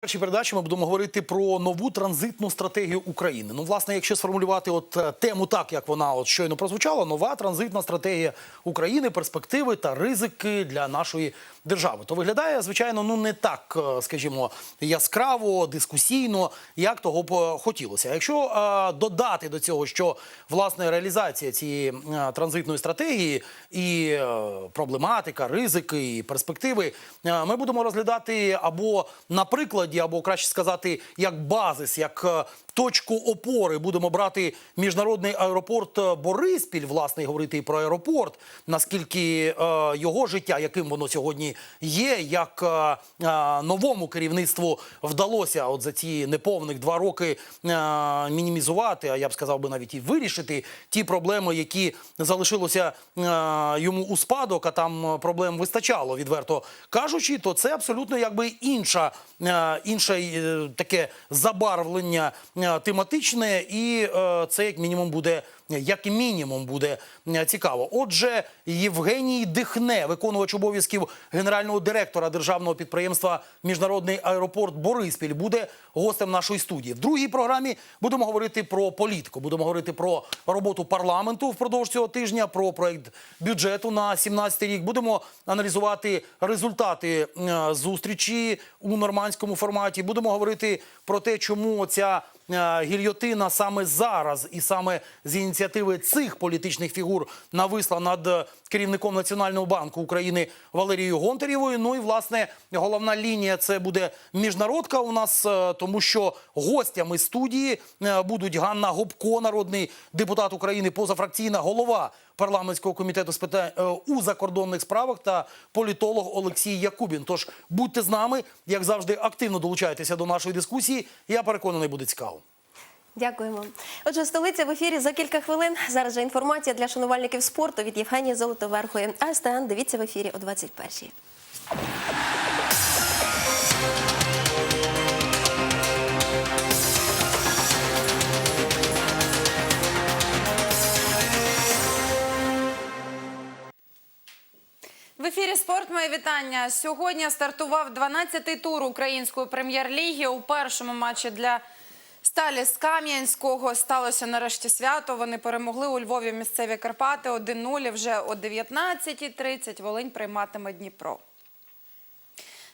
першій передачі ми будемо говорити про нову транзитну стратегію України. Ну, власне, якщо сформулювати от е, тему так, як вона от щойно прозвучала, нова транзитна стратегія України, перспективи та ризики для нашої держави, то виглядає, звичайно, ну не так, е, скажімо, яскраво, дискусійно, як того б е, хотілося. Якщо е, додати до цього, що власне реалізація цієї транзитної стратегії і е, проблематика, ризики і перспективи, е, ми будемо розглядати або на прикладі, або краще сказати, як базис, як е, точку опори будемо брати міжнародний аеропорт е, Бориспіль, власне, говорити про аеропорт, наскільки е, його життя, яким воно сьогодні є, як е, е, новому керівництву вдалося от за ці неповних два роки е, мінімізувати, а я б сказав би навіть і вирішити ті проблеми, які залишилося е, йому у спадок, а там проблем вистачало, відверто кажучи, то це абсолютно якби інша, е, інше е, таке забарвлення е, тематичне, і е, це як мінімум буде. Як мінімум буде цікаво. Отже, Євгеній Дихне, виконувач обов'язків генерального директора державного підприємства Міжнародний аеропорт Бориспіль, буде гостем нашої студії. В другій програмі будемо говорити про політику. Будемо говорити про роботу парламенту впродовж цього тижня, про проект бюджету на 17 рік. Будемо аналізувати результати е, зустрічі у нормандському форматі. Будемо говорити про те, чому ця гільйотина саме зараз і саме з ініціативи цих політичних фігур нависла над е, керівником Національного банку України Валерією Гонтарєвою. Ну і власне головна лінія це буде міжнародка у нас, е, тому що гостями студії е, будуть Ганна Гопко, народний депутат України, позафракційна голова парламентського комітету з питань е, у закордонних справах та політолог Олексій Якубін. Тож будьте з нами, як завжди, активно долучайтеся до нашої дискусії. Я переконаний, буде цікаво. Дякуємо. Отже, столиця в ефірі за кілька хвилин. Зараз же інформація для шанувальників спорту від Євгенії Золотоверхої. А СТН дивіться в ефірі о 21-й. Ефірі спорт моє вітання. Сьогодні стартував 12-й тур української прем'єр-ліги. У першому матчі для Сталі з Кам'янського сталося нарешті свято. Вони перемогли у Львові місцеві Карпати 1-0. Вже о 19.30 Волинь прийматиме Дніпро.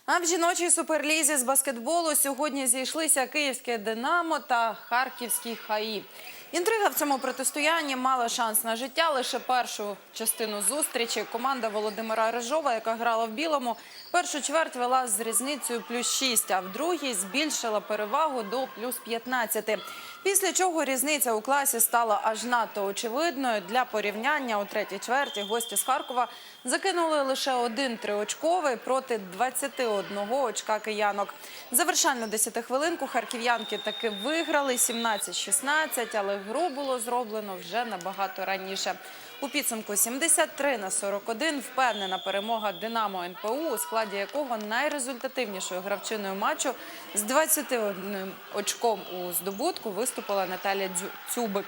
А в жіночій суперлізі з баскетболу сьогодні зійшлися київське Динамо та Харківський ХАІ. Інтрига в цьому протистоянні мала шанс на життя. Лише першу частину зустрічі команда Володимира Рижова, яка грала в білому, першу чверть вела з різницею плюс 6, а в другій збільшила перевагу до плюс 15. Після чого різниця у класі стала аж надто очевидною. Для порівняння у третій чверті гості з Харкова закинули лише один триочковий проти 21 очка киянок. Завершальну десятихвилинку харків'янки таки виграли 17-16, але гру було зроблено вже набагато раніше. У підсумку 73 на 41 впевнена перемога Динамо НПУ, у складі якого найрезультативнішою гравчиною матчу з 21 очком у здобутку виступила Наталія Дзю- Цюбик.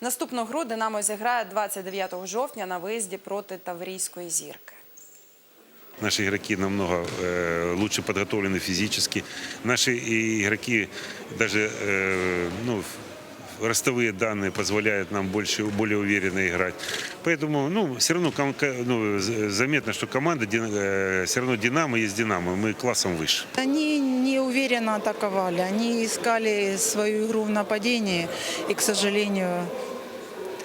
Наступну гру Динамо зіграє 29 жовтня на виїзді проти Таврійської зірки. Наши игроки намного э, лучше подготовлены физически. Наши и игроки даже э, ну, ростовые данные позволяют нам больше, более уверенно играть. Поэтому ну, все равно ком- ко- ну, з- заметно, что команда Дин- э, все равно Динамо есть Динамо. Мы классом выше. Они неуверенно атаковали, они искали свою игру в нападении, и, к сожалению,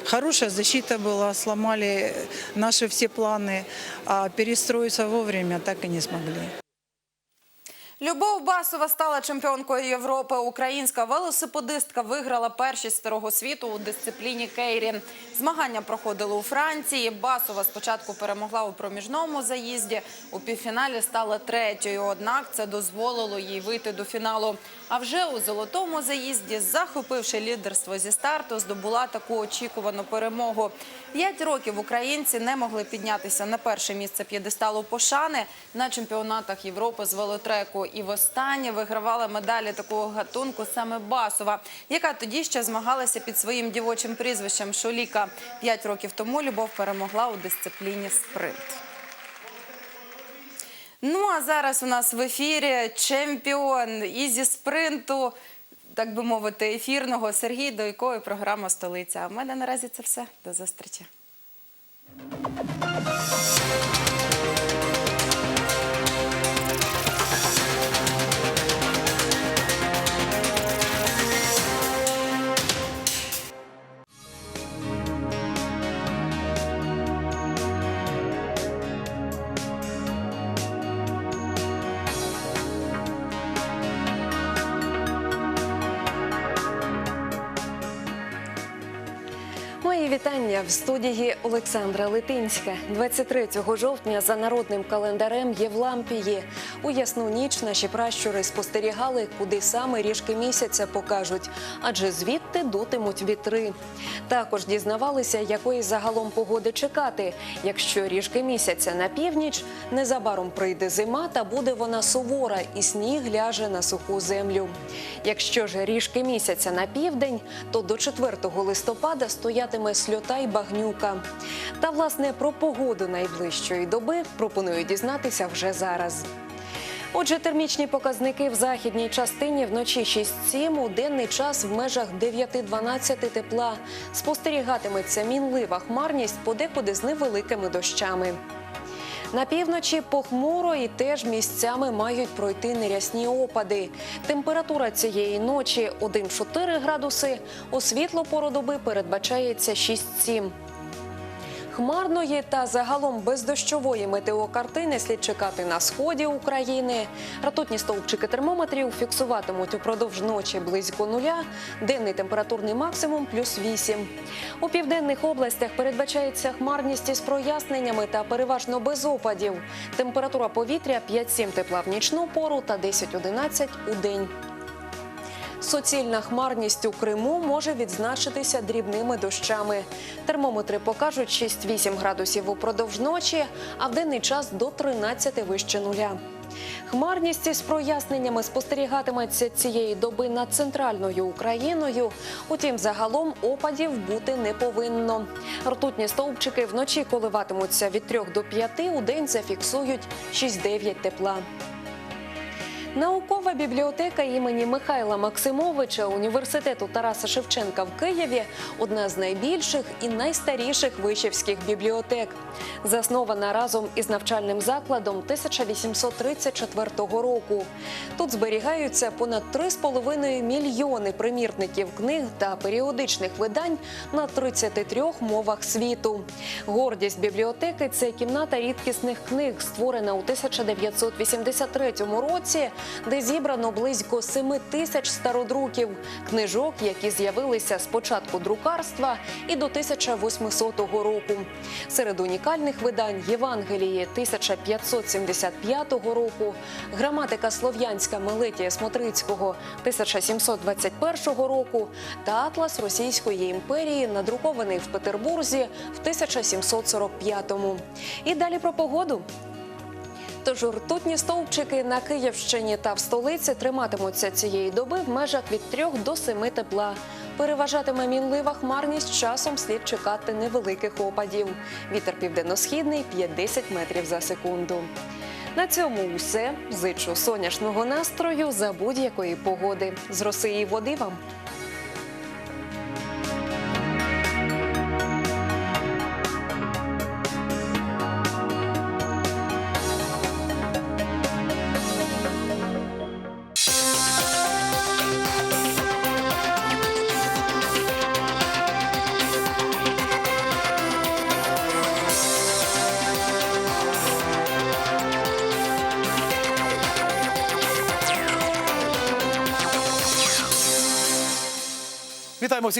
хорошая защита была, сломали наши все планы, а перестроиться вовремя так и не смогли. Любов Басова стала чемпіонкою Європи. Українська велосипедистка виграла першість старого світу у дисципліні Кейрі. Змагання проходили у Франції. Басова спочатку перемогла у проміжному заїзді. У півфіналі стала третьою. Однак це дозволило їй вийти до фіналу. А вже у золотому заїзді, захопивши лідерство зі старту, здобула таку очікувану перемогу. П'ять років українці не могли піднятися на перше місце п'єдесталу пошани на чемпіонатах Європи з велотреку. І востаннє вигравала медалі такого гатунку саме Басова, яка тоді ще змагалася під своїм дівочим прізвищем Шоліка. П'ять років тому Любов перемогла у дисципліні спринт. Ну а зараз у нас в ефірі чемпіон і зі спринту, так би мовити, ефірного Сергій Дойко і програма Столиця. А в мене наразі це все. До зустрічі. Мої вітання в студії Олександра Литинська. 23 жовтня за народним календарем Євлампії. У ясну ніч наші пращури спостерігали, куди саме ріжки місяця покажуть, адже звідти дутимуть вітри. Також дізнавалися, якої загалом погоди чекати. Якщо ріжки місяця на північ, незабаром прийде зима та буде вона сувора, і сніг ляже на суху землю. Якщо ж ріжки місяця на південь, то до 4 листопада стоятиме сльота й багнюка. Та власне про погоду найближчої доби пропоную дізнатися вже зараз. Отже, термічні показники в західній частині вночі 6-7, у денний час в межах 9-12 тепла. Спостерігатиметься мінлива хмарність подекуди з невеликими дощами. На півночі похмуро і теж місцями мають пройти нерясні опади. Температура цієї ночі 1-4 градуси, у світло пору доби передбачається 6-7. Хмарної та загалом бездощової метеокартини слід чекати на сході України. Ртутні стовпчики термометрів фіксуватимуть упродовж ночі близько нуля, денний температурний максимум плюс 8. У південних областях передбачається хмарність із проясненнями та переважно без опадів. Температура повітря 5-7 тепла в нічну пору та 10-11 у день. Суцільна хмарність у Криму може відзначитися дрібними дощами. Термометри покажуть 6-8 градусів упродовж ночі, а в денний час до 13 вище нуля. Хмарність із проясненнями спостерігатиметься цієї доби над центральною Україною. Утім, загалом опадів бути не повинно. Ртутні стовпчики вночі коливатимуться від 3 до 5, у день зафіксують 6-9 тепла. Наукова бібліотека імені Михайла Максимовича університету Тараса Шевченка в Києві одна з найбільших і найстаріших вишівських бібліотек. Заснована разом із навчальним закладом 1834 року. Тут зберігаються понад 3,5 мільйони примірників книг та періодичних видань на 33 мовах світу. Гордість бібліотеки це кімната рідкісних книг, створена у 1983 році, де зібрано близько 7 тисяч стародруків, книжок, які з'явилися з початку друкарства і до 1800 року. Серед унікальних видань Євангеліє 1575 року, граматика слов'янська Мелетія Смотрицького 1721 року та Атлас Російської імперії, надрукований в Петербурзі в 1745-му. І далі про погоду. Тож ртутні стовпчики на Київщині та в столиці триматимуться цієї доби в межах від 3 до 7 тепла. Переважатиме мінлива хмарність, часом слід чекати невеликих опадів. Вітер південно-східний 5-10 метрів за секунду. На цьому усе. Зичу сонячного настрою за будь-якої погоди. З роси і води вам. Vamos,